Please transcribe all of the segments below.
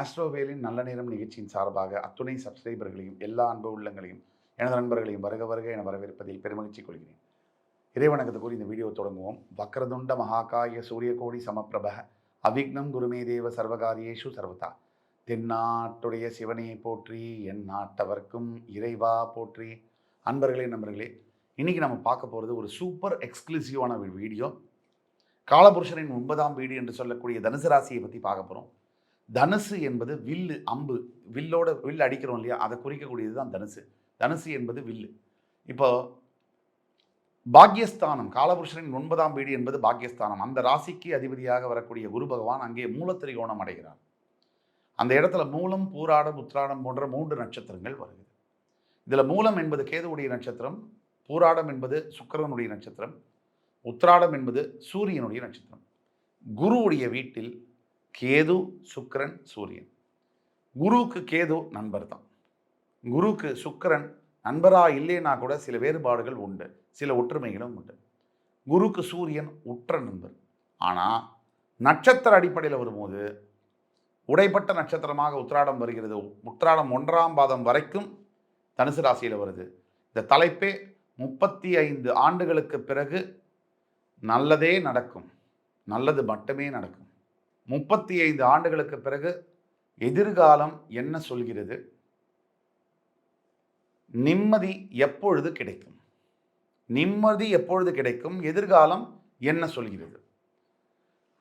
ஆஸ்ட்ரோவேலின் நல்ல நேரம் நிகழ்ச்சியின் சார்பாக அத்துணை சப்ஸ்கிரைபர்களையும் எல்லா அன்பு உள்ளங்களையும் எனது நண்பர்களையும் வருக வருக என வரவேற்பதில் பெருமகிழ்ச்சி கொள்கிறேன். இறைவணக்கத்தை கூறி இந்த வீடியோ தொடங்குவோம். வக்ரதுண்ட மகாகாய சூரியகோடி சமப்பிரப அவிக்னம் குருமே தேவ சர்வகாரியேஷு சர்வதா. தென்னாட்டுடைய சிவனையை போற்றி என் நாட்டவர்க்கும் இறைவா போற்றி. அன்பர்களே நண்பர்களே இன்னைக்கு நம்ம பார்க்க போகிறது ஒரு சூப்பர் எக்ஸ்க்ளூசிவான ஒரு வீடியோ. காலபுருஷனின் ஒன்பதாம் வீடு என்று சொல்லக்கூடிய தனுசு ராசியை பற்றி பார்க்க போகிறோம் தனுசு என்பது வில்லு அம்பு. வில்லோட வில் அடிக்கிறோம் இல்லையா? அதை குறிக்கக்கூடியது தான் தனுசு. தனுசு என்பது வில்லு இப்போ பாக்யஸ்தானம் காலபுருஷனின் ஒன்பதாம் வீடு என்பது பாக்யஸ்தானம். அந்த ராசிக்கு அதிபதியாக வரக்கூடிய குரு பகவான் அங்கே மூலத்திரிகோணம் அடைகிறார். அந்த இடத்துல மூலம் பூராடம் உத்ராடம் போன்ற மூன்று நட்சத்திரங்கள் வருகிறது. இதில் மூலம் என்பது கேதுவுடைய நட்சத்திரம் பூராடம் என்பது சுக்கரனுடைய நட்சத்திரம் உத்ராடம் என்பது சூரியனுடைய நட்சத்திரம். குருவுடைய வீட்டில் கேது சுக்கரன் சூரியன். குருவுக்கு கேது நண்பர் தான். குருவுக்கு சுக்கரன் நண்பரா இல்லைன்னா கூட சில வேறுபாடுகள் உண்டு. சில ஒற்றுமைகளும் உண்டு. குருக்கு சூரியன் உற்ற நண்பர். ஆனால் நட்சத்திர அடிப்படையில் வரும்போது உடைப்பட்ட நட்சத்திரமாக உத்திராடம் வருகிறது. உத்திராடம் ஒன்றாம் பாதம் வரைக்கும் தனுசு ராசியில் வருது. இந்த தலைப்பே முப்பத்தி ஐந்து ஆண்டுகளுக்கு பிறகு நல்லதே நடக்கும். நல்லது மட்டுமே நடக்கும். முப்பத்தி ஐந்து ஆண்டுகளுக்கு பிறகு எதிர்காலம் என்ன சொல்கிறது? நிம்மதி எப்பொழுது கிடைக்கும்? நிம்மதி எப்பொழுது கிடைக்கும்? எதிர்காலம் என்ன சொல்கிறது?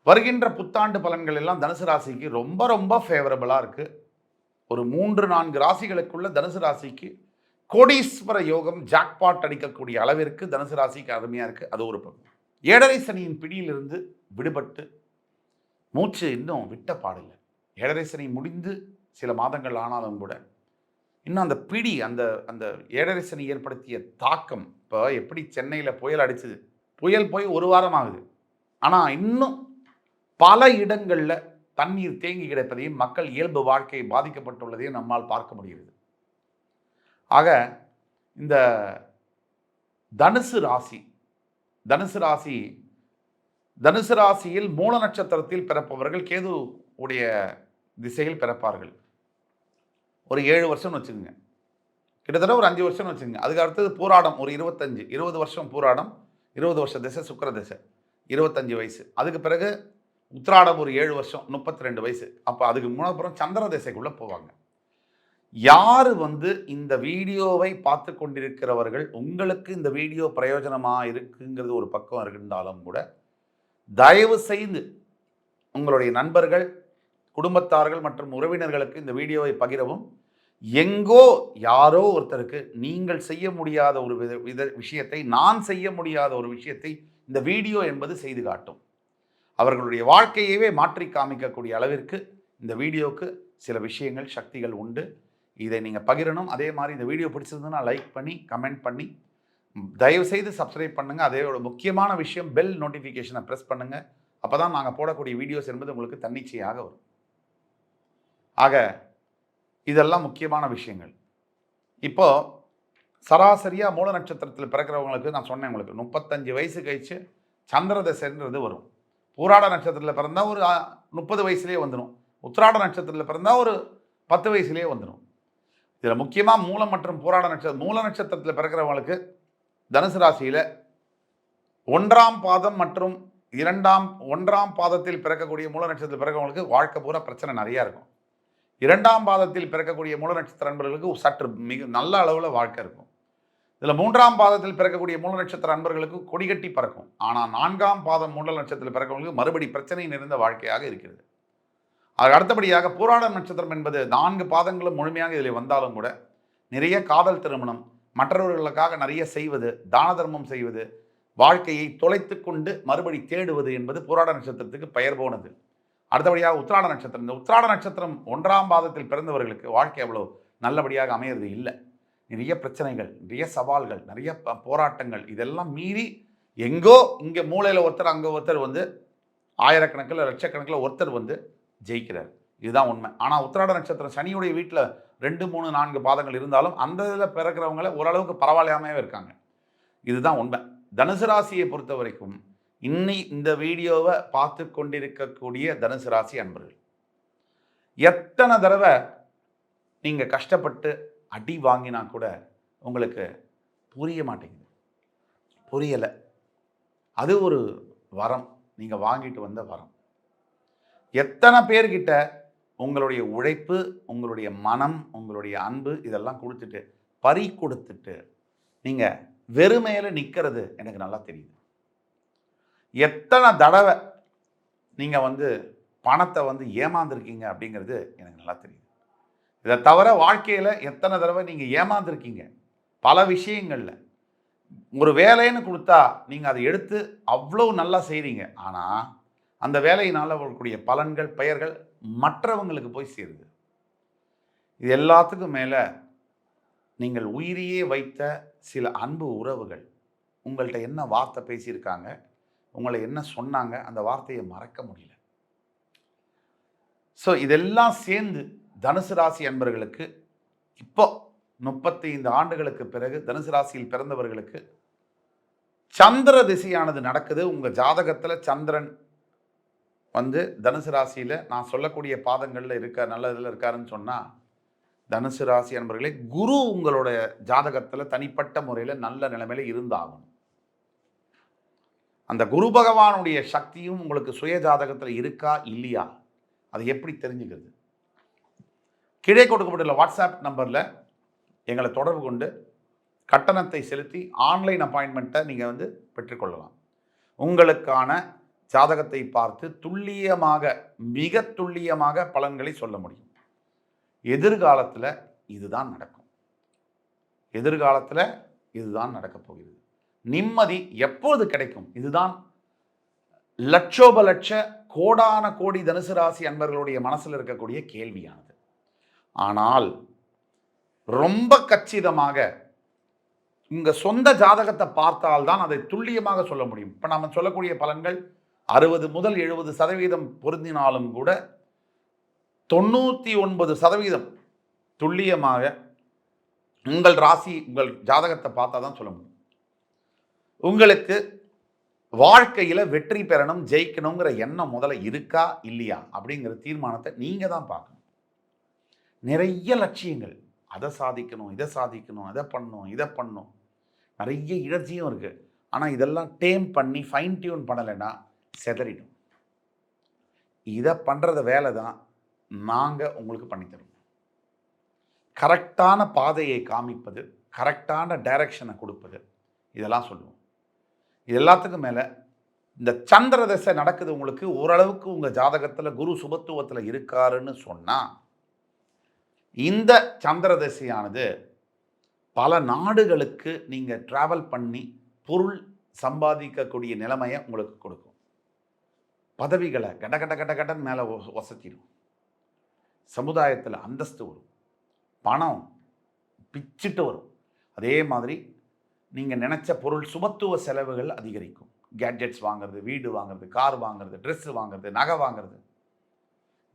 வருகின்ற புத்தாண்டு பலன்கள் எல்லாம் தனுசு ராசிக்கு ரொம்ப ரொம்ப ஃபேவரபிளாக இருக்குது ஒரு மூன்று நான்கு ராசிகளுக்குள்ள தனுசு ராசிக்கு கோடீஸ்வர யோகம் ஜாக்பாட் அடிக்கக்கூடிய அளவிற்கு தனுசு ராசிக்கு அருமையாக இருக்குது அது ஒரு பக்கம். ஏழரை சனியின் பிடியிலிருந்து விடுபட்டு மூச்சு இன்னும் விட்ட பாடில்லை. ஏழரை முடிந்து சில மாதங்கள் ஆனாலும் கூட இன்னும் அந்த பிடி அந்த அந்த ஏழரை ஏற்படுத்திய தாக்கம் இப்போ எப்படி சென்னையில் புயல் அடிச்சுது? புயல் போய் ஒரு வாரம் ஆகுது. ஆனால் இன்னும் பல இடங்களில் தண்ணீர் தேங்கி கிடப்பதையும் மக்கள் இயல்பு வாழ்க்கை பாதிக்கப்பட்டுள்ளதையும் நம்மால் பார்க்க முடிகிறது. ஆக இந்த தனுசு ராசி தனுசு ராசி தனுசு ராசியில் மூல நட்சத்திரத்தில் பிறப்பவர்கள் கேது உடைய திசையில் பிறப்பார்கள். ஒரு ஏழு வருஷம்னு வச்சுக்கோங்க. கிட்டத்தட்ட ஒரு அஞ்சு வருஷம்னு வச்சுக்கோங்க. அதுக்கு அடுத்தது பூராடம் ஒரு இருபத்தஞ்சு இருபது வருஷம் பூராடம் இருபது வருஷ திசை சுக்கர திசை இருபத்தஞ்சு வயசு. அதுக்கு பிறகு உத்திராடம் ஒரு ஏழு வருஷம் முப்பத்தி ரெண்டு வயசு. அப்போ அதுக்கு முன்னப்புறம் சந்திர திசைக்குள்ளே போவாங்க. யார் வந்து இந்த வீடியோவை பார்த்து கொண்டிருக்கிறவர்கள் உங்களுக்கு இந்த வீடியோ பிரயோஜனமாக இருக்குங்கிறது ஒரு பக்கம் இருந்தாலும் கூட தயவு செய்து உங்களுடைய நண்பர்கள் குடும்பத்தார்கள் மற்றும் உறவினர்களுக்கு இந்த வீடியோவை பகிரவும். எங்கோ யாரோ ஒருத்தருக்கு நீங்கள் செய்ய முடியாத ஒரு வித வித விஷயத்தை நான் செய்ய முடியாத ஒரு விஷயத்தை இந்த வீடியோ என்பது செய்து காட்டும். அவர்களுடைய வாழ்க்கையவே மாற்றி காமிக்கக்கூடிய அளவிற்கு இந்த வீடியோவுக்கு சில விஷயங்கள் சக்திகள் உண்டு. இதை நீங்கள் பகிரணும். அதே மாதிரி இந்த வீடியோ பிடிச்சிருந்ததுன்னா லைக் பண்ணி கமெண்ட் பண்ணி தயவு செய்து சப்ஸ்கிரைப் பண்ணுங்கள் அதோட முக்கியமான விஷயம் பெல் நோட்டிஃபிகேஷனை ப்ரெஸ் பண்ணுங்கள் அப்போ தான் நாங்கள் போடக்கூடிய வீடியோஸ் என்பது உங்களுக்கு தன்னிச்சையாக வரும். ஆக இதெல்லாம் முக்கியமான விஷயங்கள். இப்போது சராசரியாக மூல நட்சத்திரத்தில் பிறக்கிறவங்களுக்கு நான் சொன்னேன் உங்களுக்கு முப்பத்தஞ்சு வயசு கழிச்சு சந்திர தசைன்றது வரும். பூராட நட்சத்திரத்தில் பிறந்தால் ஒரு முப்பது வயசுலேயே வந்துடும் உத்திராட நட்சத்திரத்தில் பிறந்தால் ஒரு பத்து வயசுலேயே வந்துடும் இதில் முக்கியமாக மூலம் மற்றும் பூராட நட்சத்திரம் மூல நட்சத்திரத்தில் பிறக்கிறவங்களுக்கு தனுசு ராசியில் ஒன்றாம் பாதம் மற்றும் இரண்டாம் ஒன்றாம் பாதத்தில் பிறக்கக்கூடிய மூல நட்சத்திரத்தில் பிறக்கவங்களுக்கு வாழ்க்கை பூரா பிரச்சனை நிறையா இருக்கும். இரண்டாம் பாதத்தில் பிறக்கக்கூடிய மூல நட்சத்திர அன்பர்களுக்கு சற்று மிக நல்ல அளவில் வாழ்க்கை இருக்கும். இதில் மூன்றாம் பாதத்தில் பிறக்கக்கூடிய மூல நட்சத்திர அன்பர்களுக்கு கொடிகட்டி பறக்கும். ஆனால் நான்காம் பாதம் மூல நட்சத்திரத்தில் பிறக்கவங்களுக்கு மறுபடி பிரச்சனை நிறைந்த வாழ்க்கையாக இருக்கிறது. அதுக்கு அடுத்தபடியாக பூராட நட்சத்திரம் என்பது நான்கு பாதங்களும் முழுமையாக இதில் வந்தாலும் கூட நிறைய காதல் திருமணம் மற்றவர்களுக்காக நிறைய செய்வது தான தர்மம் செய்வது வாழ்க்கையை தொலைத்து கொண்டு மறுபடி தேடுவது என்பது போராட நட்சத்திரத்துக்கு பெயர் போனது. அடுத்தபடியாக உத்திராட நட்சத்திரம். இந்த உத்திராட நட்சத்திரம் ஒன்றாம் பாதத்தில் பிறந்தவர்களுக்கு வாழ்க்கை அவ்வளோ நல்லபடியாக அமையிறது இல்லை. நிறைய பிரச்சனைகள் நிறைய சவால்கள் நிறைய போராட்டங்கள் இதெல்லாம் மீறி எங்கோ இங்கே மூலையில் ஒருத்தர் அங்கே ஒருத்தர் வந்து ஆயிரக்கணக்கில் லட்சக்கணக்கில் ஒருத்தர் வந்து ஜெயிக்கிறார். இதுதான் உண்மை. ஆனால் உத்திராட நட்சத்திரம் சனியுடைய வீட்டில் ரெண்டு மூணு நான்கு பாதங்கள் இருந்தாலும் அந்த இதில் பிறக்கிறவங்கள ஓரளவுக்கு பரவாயில்லாமே இருக்காங்க. இதுதான் உண்மை. தனுசு ராசியை பொறுத்த வரைக்கும் இன்னி இந்த வீடியோவை பார்த்து கொண்டிருக்கக்கூடிய தனுசு ராசி அன்பர்கள். எத்தனை தடவை நீங்கள் கஷ்டப்பட்டு அடி வாங்கினா கூட உங்களுக்கு புரிய மாட்டேங்குது. புரியலை. அது ஒரு வரம். நீங்கள் வாங்கிட்டு வந்த வரம். எத்தனை பேர்கிட்ட உங்களுடைய உழைப்பு உங்களுடைய மனம் உங்களுடைய அன்பு இதெல்லாம் கொடுத்துட்டு பறி கொடுத்துட்டு நீங்கள் வெறுமையில் நிற்கிறது எனக்கு நல்லா தெரியுது. எத்தனை தடவை நீங்கள் வந்து பணத்தை வந்து ஏமாந்துருக்கீங்க அப்படிங்கிறது எனக்கு நல்லா தெரியுது. இதை தவிர வாழ்க்கையில் எத்தனை தடவை நீங்கள் ஏமாந்துருக்கீங்க? பல விஷயங்களில். ஒரு வேலைன்னு கொடுத்தா நீங்கள் அதை எடுத்து அவ்வளோ நல்லா செய்கிறீங்க ஆனால் அந்த வேலையினால் வரக்கூடிய பலன்கள் பெயர்கள் மற்றவங்களுக்கு போய் சேருது. இது எல்லாத்துக்கும் மேலே நீங்கள் உயிரியே வைத்த சில அன்பு உறவுகள் உங்கள்கிட்ட என்ன வார்த்தை பேசியிருக்காங்க உங்களை என்ன சொன்னாங்க அந்த வார்த்தையை மறக்க முடியல. ஸோ இதெல்லாம் சேர்ந்து தனுசு ராசி அன்பர்களுக்கு இப்போ முப்பத்தைந்து ஆண்டுகளுக்கு பிறகு தனுசு ராசியில் பிறந்தவர்களுக்கு சந்திர திசையானது நடக்குது. உங்கள் ஜாதகத்தில் சந்திரன் வந்து தனுசு ராசியில் நான் சொல்லக்கூடிய பாதங்களில் இருக்கார் நல்ல இதில் இருக்காருன்னு சொன்னால் தனுசு ராசி அன்பர்களே குரு உங்களோட ஜாதகத்தில் தனிப்பட்ட முறையில் நல்ல நிலைமையில் இருந்தாகணும். அந்த குரு பகவானுடைய சக்தியும் உங்களுக்கு சுய ஜாதகத்தில் இருக்கா இல்லையா? அதை எப்படி தெரிஞ்சுக்கிறது? கீழே கொடுக்கப்பட்டுள்ள வாட்ஸ்அப் நம்பரில் எங்களை தொடர்பு கொண்டு கட்டணத்தை செலுத்தி ஆன்லைன் அப்பாயின்மெண்ட்டை நீங்கள் வந்து பெற்றுக்கொள்ளலாம். உங்களுக்கான ஜாதகத்தை பார்த்து துல்லியமாக மிக துல்லியமாக பலன்களை சொல்ல முடியும். எதிர்காலத்தில் இதுதான் நடக்கும். எதிர்காலத்தில் இதுதான் நடக்கப் போகிறது. நிம்மதி எப்போது கிடைக்கும்? இதுதான் லட்சோப லட்ச கோடான கோடி தனுசு ராசி அன்பர்களுடைய மனசில் இருக்கக்கூடிய கேள்வியானது. ஆனால் ரொம்ப கச்சிதமாக உங்கள் சொந்த ஜாதகத்தை பார்த்தால்தான் அதை துல்லியமாக சொல்ல முடியும். இப்போ நம்ம சொல்லக்கூடிய பலன்கள் அறுபது முதல் எழுபது சதவீதம் பொருந்தினாலும் கூட தொண்ணூற்றி ஒன்பது சதவீதம் துல்லியமாக உங்கள் ராசி உங்கள் ஜாதகத்தை பார்த்தா தான் சொல்ல முடியும். உங்களுக்கு வாழ்க்கையில் வெற்றி பெறணும் ஜெயிக்கணுங்கிற எண்ணம் முதல்ல இருக்கா இல்லையா அப்படிங்கிற தீர்மானத்தை நீங்கள் தான் பார்க்கணும். நிறைய லட்சியங்கள். அதை சாதிக்கணும் இதை சாதிக்கணும் அதை பண்ணணும் இதை பண்ணணும். நிறைய இழச்சியும் இருக்குது ஆனால் இதெல்லாம் டேம் பண்ணி ஃபைன் டியூன் பண்ணலைன்னா செதறிடும். இதை பண்ணுறத வேலை தான் நாங்கள் உங்களுக்கு பண்ணித்தரோம் கரெக்டான பாதையை காமிப்பது கரெக்டான டைரக்ஷனை கொடுப்பது இதெல்லாம் சொல்லுவோம். இது எல்லாத்துக்கும் மேலே இந்த சந்திர தசை நடக்குது உங்களுக்கு ஓரளவுக்கு உங்கள் ஜாதகத்தில் குரு சுபத்துவத்தில் இருக்காருன்னு சொன்னால் இந்த சந்திர தசையானது பல நாடுகளுக்கு நீங்கள் ட்ராவல் பண்ணி பொருள் சம்பாதிக்கக்கூடிய நிலைமையை உங்களுக்கு கொடுக்கும். பதவிகளை கட கட கட கடன்னு மேலே வசத்திடும் சமுதாயத்தில் அந்தஸ்து வரும். பணம் பிச்சுட்டு வரும். அதே மாதிரி நீங்கள் நினச்ச பொருள் சுமத்துவ செலவுகள் அதிகரிக்கும். கேட்ஜெட்ஸ் வாங்குறது வீடு வாங்குறது கார் வாங்குறது ட்ரெஸ்ஸு வாங்குறது நகை வாங்குறது.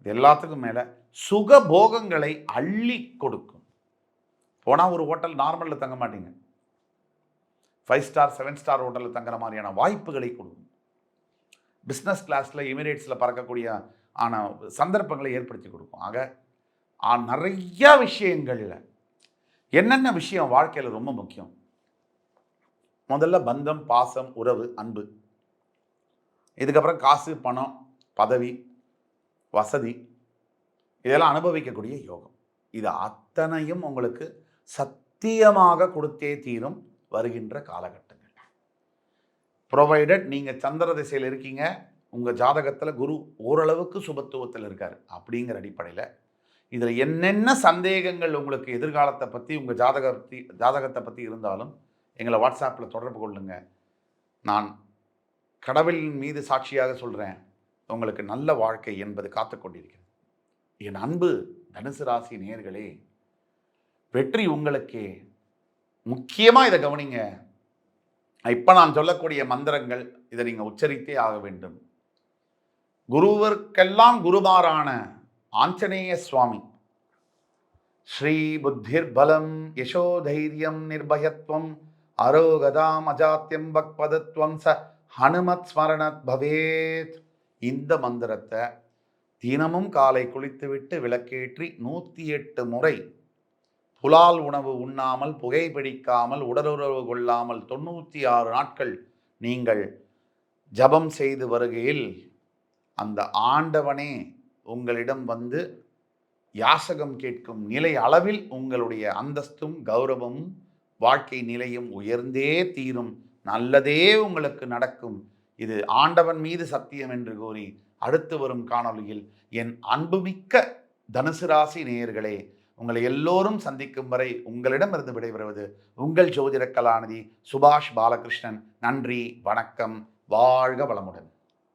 இது எல்லாத்துக்கும் மேலே சுக போகங்களை அள்ளி கொடுக்கும். போனால் ஒரு ஹோட்டல் நார்மலில் தங்க மாட்டீங்க. ஃபைவ் ஸ்டார் செவன் ஸ்டார் ஹோட்டலில் தங்குற மாதிரியான வாய்ப்புகளை கொடுக்கும். பிஸ்னஸ் கிளாஸில் எமிரேட்ஸில் பறக்கக்கூடிய ஆன சந்தர்ப்பங்களை ஏற்படுத்தி கொடுக்கும். ஆக நிறையா விஷயங்களில் என்னென்ன விஷயம் வாழ்க்கையில் ரொம்ப முக்கியம்? முதல்ல பந்தம் பாசம் உறவு அன்பு. இதுக்கப்புறம் காசு பணம் பதவி வசதி. இதெல்லாம் அனுபவிக்கக்கூடிய யோகம். இது அத்தனையும் உங்களுக்கு சத்தியமாக கொடுத்தே தீரும் வருகின்ற காலகட்டம். ப்ரொவைடட் நீங்கள் சந்திர திசையில் இருக்கீங்க உங்கள் ஜாதகத்தில் குரு ஓரளவுக்கு சுபத்துவத்தில் இருக்கார். அப்படிங்கிற அடிப்படையில் இதில் என்னென்ன சந்தேகங்கள் உங்களுக்கு எதிர்காலத்தை பற்றி உங்கள் ஜாதகத்தை ஜாதகத்தை பற்றி இருந்தாலும் எங்களை வாட்ஸ்அப்பில் தொடர்பு கொள்ளுங்க. நான் கடவுளின் மீது சாட்சியாக சொல்கிறேன் உங்களுக்கு நல்ல வாழ்க்கை என்பது காத்து கொண்டிருக்கிறது. என் அன்பு தனுசு ராசி நேர்களே வெற்றி உங்களுக்கே. முக்கியமாக இதை கவனிங்க. இப்போ நான் சொல்லக்கூடிய மந்திரங்கள் இதை நீங்கள் உச்சரித்தே ஆக வேண்டும். குருவர்க்கெல்லாம் குருமாரான ஆஞ்சநேய சுவாமி. ஸ்ரீ புத்திர் பலம் யசோதைரியம் நிர்பயத்வம் அரோகதாம் அஜாத்தியம் பக்பதத்வம் ச ஹனுமத் ஸ்மரணத் பவேத். இந்த மந்திரத்தை தினமும் காலை குளித்துவிட்டு விளக்கேற்றி நூற்றி எட்டு முறை புலால் உணவு உண்ணாமல் புகைப்பிடிக்காமல் உடலுறவு கொள்ளாமல் தொண்ணூற்றி ஆறு நாட்கள் நீங்கள் ஜபம் செய்து வருகையில் அந்த ஆண்டவனே உங்களிடம் வந்து யாசகம் கேட்கும் நிலை அளவில் உங்களுடைய அந்தஸ்தும் கௌரவமும் வாழ்க்கை நிலையும் உயர்ந்தே தீரும். நல்லதே உங்களுக்கு நடக்கும். இது ஆண்டவன் மீது சத்தியம் என்று கூறி அடுத்து வரும் காணொலியில் என் அன்புமிக்க தனுசு ராசி நேயர்களே உங்களை எல்லோரும் சந்திக்கும் வரை உங்களிடமிருந்து விடைபெறுவது உங்கள் ஜோதிட கலாநிதி சுபாஷ் பாலகிருஷ்ணன். நன்றி வணக்கம் வாழ்க வளமுடன்.